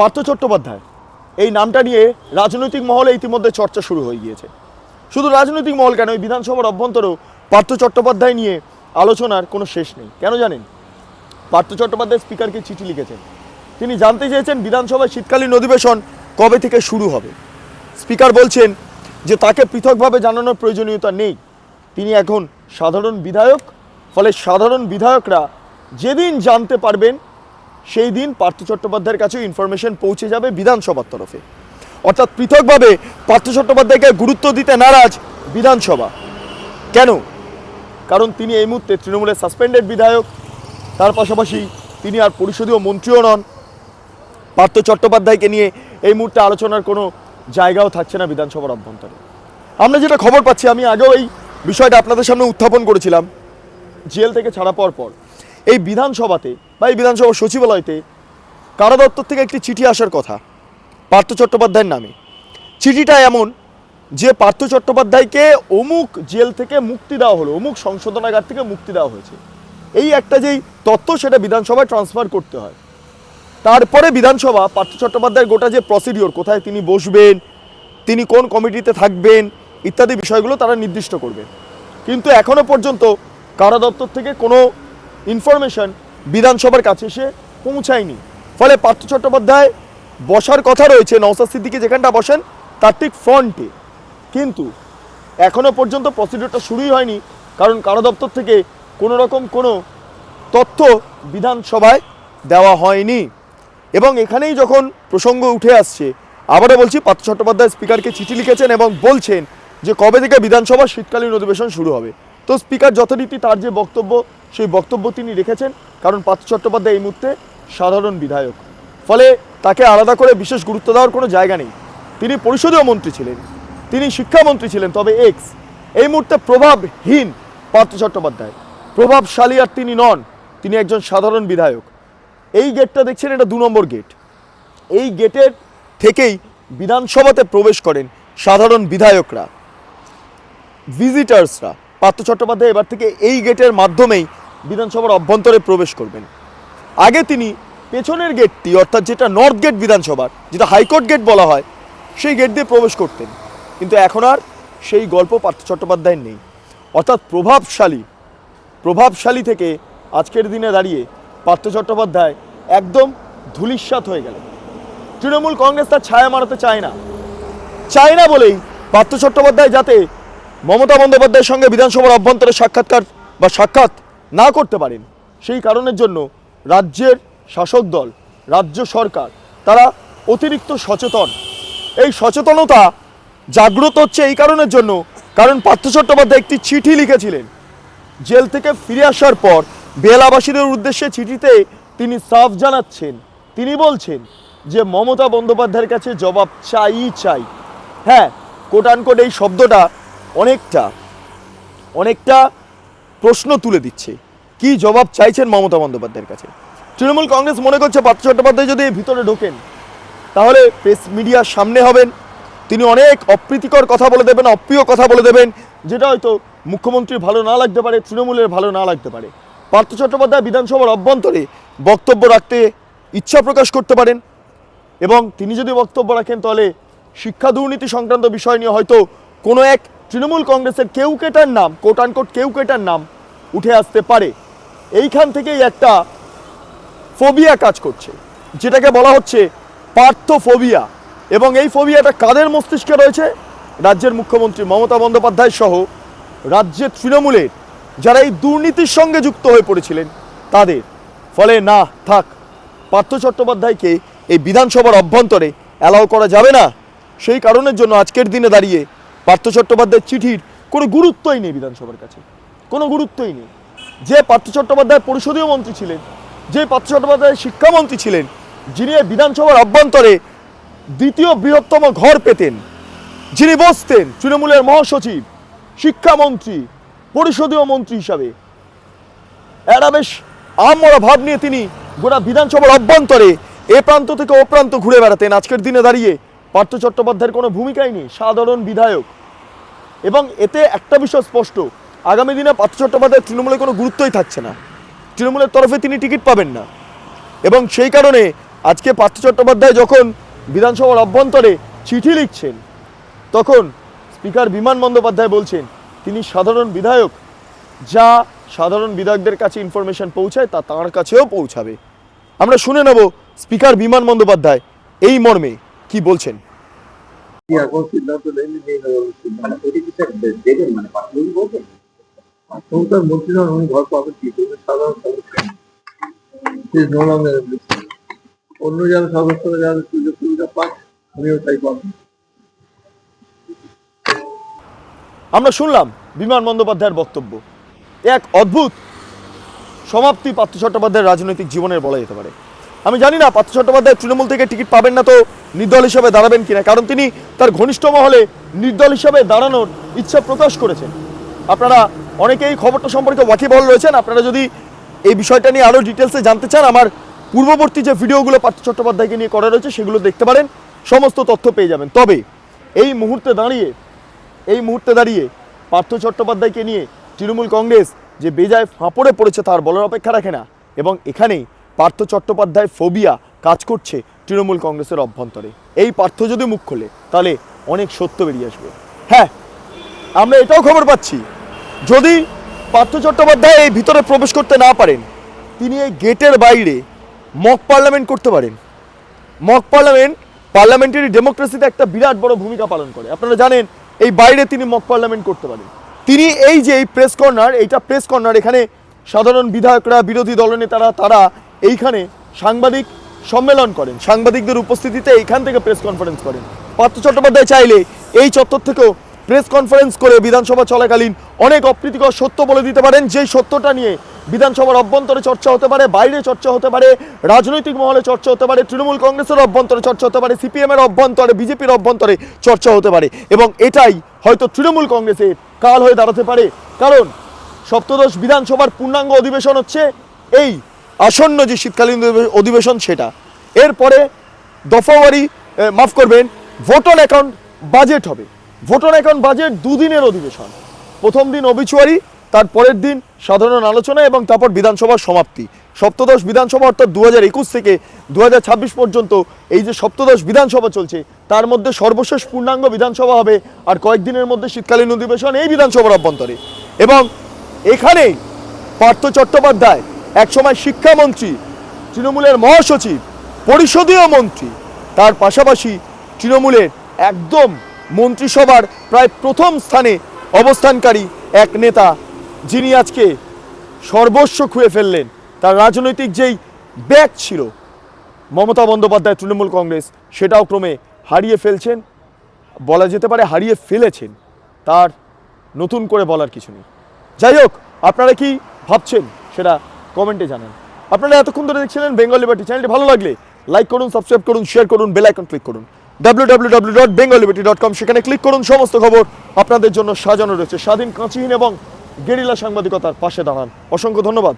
পার্থ চট্টোপাধ্যায়। এই নামটা নিয়ে রাজনৈতিক মহলে ইতিমধ্যে চর্চা শুরু হয়ে গিয়েছে। শুধু রাজনৈতিক মহল কেন, এই বিধানসভার অভ্যন্তরেও পার্থ চট্টোপাধ্যায় নিয়ে আলোচনার কোনো শেষ নেই। কেন জানেন? পার্থ চট্টোপাধ্যায় স্পিকারকে চিঠি লিখেছেন। তিনি জানতে চেয়েছেন বিধানসভায় শীতকালীন অধিবেশন কবে থেকে শুরু হবে। স্পিকার বলছেন যে তাকে পৃথকভাবে জানানোর প্রয়োজনীয়তা নেই। তিনি এখন সাধারণ বিধায়ক, ফলে সাধারণ বিধায়করা যেদিন জানতে পারবেন সেই দিন পার্থ চট্টোপাধ্যায়ের কাছে ইনফরমেশন পৌঁছে যাবে বিধানসভার তরফে। অর্থাৎ পৃথকভাবে পার্থ চট্টোপাধ্যায়কে গুরুত্ব দিতে নারাজ বিধানসভা। কেন? কারণ তিনি এই মুহূর্তে তৃণমূলের সাসপেন্ডেড বিধায়ক। তার পাশাপাশি তিনি আর পরিষদীয় মন্ত্রীও নন। পার্থ চট্টোপাধ্যায়কে নিয়ে এই মুহূর্তে আলোচনার কোনো জায়গাও থাকছে না বিধানসভার অভ্যন্তরে। আমরা যেটা খবর পাচ্ছি, আমি আগেও এই বিষয়টা আপনাদের সামনে উত্থাপন করেছিলাম। জেল থেকে ছাড়া পাওয়ার পর এই বিধানসভাতে বা এই বিধানসভা সচিবালয়তে কারা দপ্তর থেকে একটি চিঠি আসার কথা, পার্থ চট্টোপাধ্যায়ের নামে। চিঠিটা এমন যে পার্থ চট্টোপাধ্যায়কে অমুক জেল থেকে মুক্তি দেওয়া হলো, অমুক সংশোধনাগার থেকে মুক্তি দেওয়া হয়েছে। এই একটা যেই তথ্য সেটা বিধানসভায় ট্রান্সফার করতে হয়। তারপরে বিধানসভা, পার্থ চট্টোপাধ্যায়ের গোটা যে প্রসিডিওর কোথায় তিনি বসবেন, তিনি কোন কমিটিতে থাকবেন, ইত্যাদি বিষয়গুলো তারা নির্দিষ্ট করবে। কিন্তু এখনও পর্যন্ত কারা দপ্তর থেকে কোনো ইনফরমেশন বিধানসভার কাছে এসে পৌঁছায়নি। ফলে পার্থ চট্টোপাধ্যায় বসার কথা রয়েছে, নওসাদ সিদ্দিকি যেখানটা বসেন তার ঠিক ফ্রন্টে। কিন্তু এখনও পর্যন্ত প্রসিডিওরটা শুরুই হয়নি, কারণ কারা দপ্তর থেকে কোনো রকম কোনো তথ্য বিধানসভায় দেওয়া হয়নি। এবং এখানেই যখন প্রসঙ্গ উঠে আসছে, আবারও বলছি, পার্থ চট্টোপাধ্যায় স্পিকারকে চিঠি লিখেছেন এবং বলছেন যে কবে থেকে বিধানসভার শীতকালীন অধিবেশন শুরু হবে। তো স্পিকার যথারীতি তার যে বক্তব্য সেই বক্তব্য তিনি রেখেছেন কারণ পার্থ চট্টোপাধ্যায় এই মুহূর্তে সাধারণ বিধায়ক। ফলে তাকে আলাদা করে বিশেষ গুরুত্ব দেওয়ার কোনো জায়গা নেই। তিনি পরিষদীয় মন্ত্রী ছিলেন, তিনি শিক্ষামন্ত্রী ছিলেন, তবে এক্স এই মুহূর্তে প্রভাবহীন পার্থ চট্টোপাধ্যায়। প্রভাবশালী আর তিনি নন, তিনি একজন সাধারণ বিধায়ক। এই গেটটা দেখছেন, এটা দু নম্বর গেট এই গেটের থেকেই বিধানসভাতে প্রবেশ করেন সাধারণ বিধায়করা ভিজিটার্সরা পার্থ চট্টোপাধ্যায় এবার থেকে এই গেটের মাধ্যমেই বিধানসভার অভ্যন্তরে প্রবেশ করবেন। আগে তিনি পেছনের গেটটি, অর্থাৎ যেটা নর্থ গেট বিধানসভার, যেটা হাইকোর্ট গেট বলা হয়, সেই গেট দিয়ে প্রবেশ করতেন। কিন্তু এখন আর সেই গল্প পার্থ চট্টোপাধ্যায়ের নেই। অর্থাৎ প্রভাবশালী প্রভাবশালী থেকে আজকের দিনে দাঁড়িয়ে পার্থ চট্টোপাধ্যায় একদম ধূলিস্বাত হয়ে গেলেন। তৃণমূল কংগ্রেস তার ছায়া মারাতে চায় না। চায় না বলেই পার্থ চট্টোপাধ্যায় যাতে মমতা বন্দ্যোপাধ্যায়ের সঙ্গে বিধানসভার অভ্যন্তরে সাক্ষাৎকার বা সাক্ষাৎ না করতে পারেন, সেই কারণের জন্য রাজ্যের শাসক দল, রাজ্য সরকার, তারা অতিরিক্ত সচেতন। এই সচেতনতা জাগ্রত হচ্ছে এই কারণের জন্য, কারণ পার্থ চট্টোপাধ্যায় একটি চিঠি লিখেছিলেন। জেল থেকে ফিরে আসার পর বেলাবাসীদের উদ্দেশ্যে চিঠিতে তিনি সাফ জানাচ্ছেন। তিনি বলছেন যে, মমতা বন্দ্যোপাধ্যায়ের কাছে জবাব চাই চাই। হ্যাঁ কোটানকোট এই শব্দটা অনেকটা অনেকটা প্রশ্ন তুলে দিচ্ছে। কি জবাব চাইছেন মমতা বন্দ্যোপাধ্যায়ের কাছে? তৃণমূল কংগ্রেস মনে করছে পার্থ চট্টোপাধ্যায় যদি ভিতরে ঢোকেন, তাহলে প্রেস মিডিয়ার সামনে হবেন। তিনি অনেক অপ্রীতিকর কথা বলে দেবেন, অপ্রিয় কথা বলে দেবেন, যেটা হয়তো মুখ্যমন্ত্রীর ভালো না লাগতে পারে, তৃণমূলের ভালো না লাগতে পারে। পার্থ চট্টোপাধ্যায় বিধানসভার অভ্যন্তরে বক্তব্য রাখতে ইচ্ছা প্রকাশ করতে পারেন। এবং তিনি যদি বক্তব্য রাখেন, তাহলে শিক্ষা দুর্নীতি সংক্রান্ত বিষয় নিয়ে হয়তো কোনো এক তৃণমূল কংগ্রেসের কেউ কেটার নাম কোট আনকোট কেউ কেটার নাম উঠে আসতে পারে। এইখান থেকেই একটা ফোবিয়া কাজ করছে, যেটাকে বলা হচ্ছে পার্থফোবিয়া। এবং এই ফোবিয়াটা কাদের মস্তিষ্কে রয়েছে? রাজ্যের মুখ্যমন্ত্রী মমতা বন্দ্যোপাধ্যায় সহ রাজ্যের তৃণমূলের যারা এই দুর্নীতির সঙ্গে যুক্ত হয়ে পড়েছিলেন, তাদের। ফলে না, থাক, পার্থ চট্টোপাধ্যায়কে এই বিধানসভার অভ্যন্তরে অ্যালাউ করা যাবে না। সেই কারণের জন্য আজকের দিনে দাঁড়িয়ে পার্থ চট্টোপাধ্যায়ের চিঠির কোনো গুরুত্বই নেই বিধানসভার কাছে। কোনো গুরুত্বই নেই। যে পার্থ চট্টোপাধ্যায় পরিষদীয় মন্ত্রী ছিলেন, যে পার্থ চট্টোপাধ্যায় শিক্ষামন্ত্রী ছিলেন, যিনি বিধানসভার অভ্যন্তরে দ্বিতীয় বৃহত্তম ঘর পেতেন, যিনি বসতেন তৃণমূলের মহাসচিব, শিক্ষামন্ত্রী, পরিষদীয় মন্ত্রী হিসাবে। একটা বেশ আমরা ভাব নিয়ে তিনি গোটা বিধানসভার অভ্যন্তরে এ প্রান্ত থেকে ও প্রান্ত ঘুরে বেড়াতেন। আজকের দিনে দাঁড়িয়ে পার্থ চট্টোপাধ্যায়ের কোনো ভূমিকাই নেই, সাধারণ বিধায়ক। এবং এতে একটা বিষয় স্পষ্ট, আগামী দিনে পার্থ চট্টোপাধ্যায় তৃণমূলে কোনো গুরুত্বই থাকছে না। তৃণমূলের তরফে তিনি টিকিট পাবেন না। এবং সেই কারণে আজকে পার্থ চট্টোপাধ্যায় যখন বিধানসভার অভ্যন্তরে চিঠি লিখছেন, তখন স্পিকার বিমান বন্দ্যোপাধ্যায় বলছেন, তিনি সাধারণ বিধায়ক। যা সাধারণ বিধায়কদের কাছে ইনফরমেশন পৌঁছায়, তা তাঁর কাছেও পৌঁছাবে। আমরা শুনে নেব স্পিকার বিমান বন্দ্যোপাধ্যায় এই মর্মে। কি বলছেন? মানে মানে অন্য যারা সদস্যরা যারা সুযোগ সুবিধা পান উনিও তাই আমরা শুনলাম বিমান বন্দ্যোপাধ্যায়ের বক্তব্য। এক অদ্ভুত সমাপ্তি পার্থ চট্টোপাধ্যায়ের রাজনৈতিক জীবনের বলা যেতে পারে। আমি জানি না, পার্থ চট্টোপাধ্যায় তৃণমূল থেকে টিকিট পাবেন না তো নির্দল হিসাবে দাঁড়াবেন কিনা, কারণ তিনি তার ঘনিষ্ঠ মহলে নির্দল হিসাবে দাঁড়ানোর ইচ্ছা প্রকাশ করেছেন। আপনারা অনেকেই খবরটা সম্পর্কে ওয়াকিবহল রয়েছেন, আপনারা যদি এই বিষয়টা নিয়ে আরও ডিটেলসে জানতে চান, আমার পূর্ববর্তী যে ভিডিওগুলো পার্থ চট্টোপাধ্যায়কে নিয়ে করা রয়েছে, সেগুলো দেখতে পারেন, সমস্ত তথ্য পেয়ে যাবেন। তবে এই মুহূর্তে দাঁড়িয়ে, এই মুহূর্তে দাঁড়িয়ে পার্থ চট্টোপাধ্যায়কে নিয়ে তৃণমূল কংগ্রেস যে বেজায় ফাঁপড়ে পড়েছে তার বলার অপেক্ষা রাখে না, এবং এখানেই পার্থ চট্টোপাধ্যায় ফোবিয়া কাজ করছে তৃণমূল কংগ্রেসের অভ্যন্তরে। এই পার্থ যদি মুখ খোলে, তাহলে অনেক সত্য বেরিয়ে আসবে। হ্যাঁ আমরা এটাও খবর পাচ্ছি। যদি পার্থ চট্টোপাধ্যায় এই ভিতরে প্রবেশ করতে না পারেন, তিনি এই গেটের বাইরে মক পার্লামেন্ট করতে পারেন। মক পার্লামেন্ট পার্লামেন্টারি ডেমোক্রেসিতে একটা বিরাট বড় ভূমিকা পালন করে। আপনারা জানেন, এই বাইরে তিনি মক পার্লামেন্ট করতে পারেন। তিনি এই যে এই প্রেস কর্নার, এইটা প্রেস কর্নার, এখানে সাধারণ বিধায়করা, বিরোধী দলনেতারা, তারা এইখানে সাংবাদিক সম্মেলন করেন। সাংবাদিকদের উপস্থিতিতে এইখান থেকে প্রেস কনফারেন্স করেন। পার্থ চট্টোপাধ্যায় চাইলে এই চত্বর থেকেও প্রেস কনফারেন্স করে বিধানসভা চলাকালীন অনেক অপ্রীতিকর সত্য বলে দিতে পারেন। যেই সত্যটা নিয়ে বিধানসভার অভ্যন্তরে চর্চা হতে পারে, বাইরে চর্চা হতে পারে, রাজনৈতিক মহলে চর্চা হতে পারে, তৃণমূল কংগ্রেসের অভ্যন্তরে চর্চা হতে পারে সিপিএম এর অভ্যন্তরে, বিজেপির অভ্যন্তরে চর্চা হতে পারে। এবং এটাই হয়তো তৃণমূল কংগ্রেসের কাল হয়ে দাঁড়াতে পারে। কারণ সপ্তদশ বিধানসভার পূর্ণাঙ্গ অধিবেশন হচ্ছে এই আসন্ন যে শীতকালীন অধিবেশন সেটা। এরপরে দফাওয়ারি মাফ করবেন, ভোটন অ্যাকাউন্ট বাজেট হবে। ভোটন অ্যাকাউন্ট বাজেট দুদিনের অধিবেশন। প্রথম দিন অবিচুয়ারি তার পরের দিন সাধারণ আলোচনা এবং তারপর বিধানসভার সমাপ্তি। সপ্তদশ বিধানসভা অর্থাৎ দু হাজার একুশ থেকে দু হাজার ছাব্বিশ পর্যন্ত এই যে সপ্তদশ বিধানসভা চলছে, তার মধ্যে সর্বশেষ পূর্ণাঙ্গ বিধানসভা হবে আর কয়েকদিনের মধ্যে শীতকালীন অধিবেশন এই বিধানসভার অভ্যন্তরে। এবং এখানেই পার্থ চট্টোপাধ্যায় একসময় শিক্ষামন্ত্রী, তৃণমূলের মহাসচিব, পরিষদীয় মন্ত্রী, তার পাশাপাশি তৃণমূলের একদম মন্ত্রিসভার প্রায় প্রথম স্থানে অবস্থানকারী এক নেতা, যিনি আজকে সর্বস্ব খুঁয়ে ফেললেন। তার রাজনৈতিক যেই ব্যাগ ছিল, মমতা বন্দ্যোপাধ্যায় তৃণমূল কংগ্রেস, সেটাও ক্রমে হারিয়ে ফেলছেন। বলা যেতে পারে হারিয়ে ফেলেছেন। তার নতুন করে বলার কিছু নেই। যাই হোক, আপনারা কি ভাবছেন সেটা কমেন্টে জানান। আপনারা এতক্ষণ ধরে দেখছিলেন বেঙ্গল লিবার্টি চ্যানেলটি ভালো লাগলে লাইক করুন সাবস্ক্রাইব করুন শেয়ার করুন বেল আইকন ক্লিক করুন। W dot Bengal dot com সেখানে ক্লিক করুন সমস্ত খবর। আপনাদের জন্য সাজানো রয়েছে স্বাধীন কাঁচিহীন এবং গেরিলা সাংবাদিকতার পাশে দাঁড়ান। অসংখ্য ধন্যবাদ।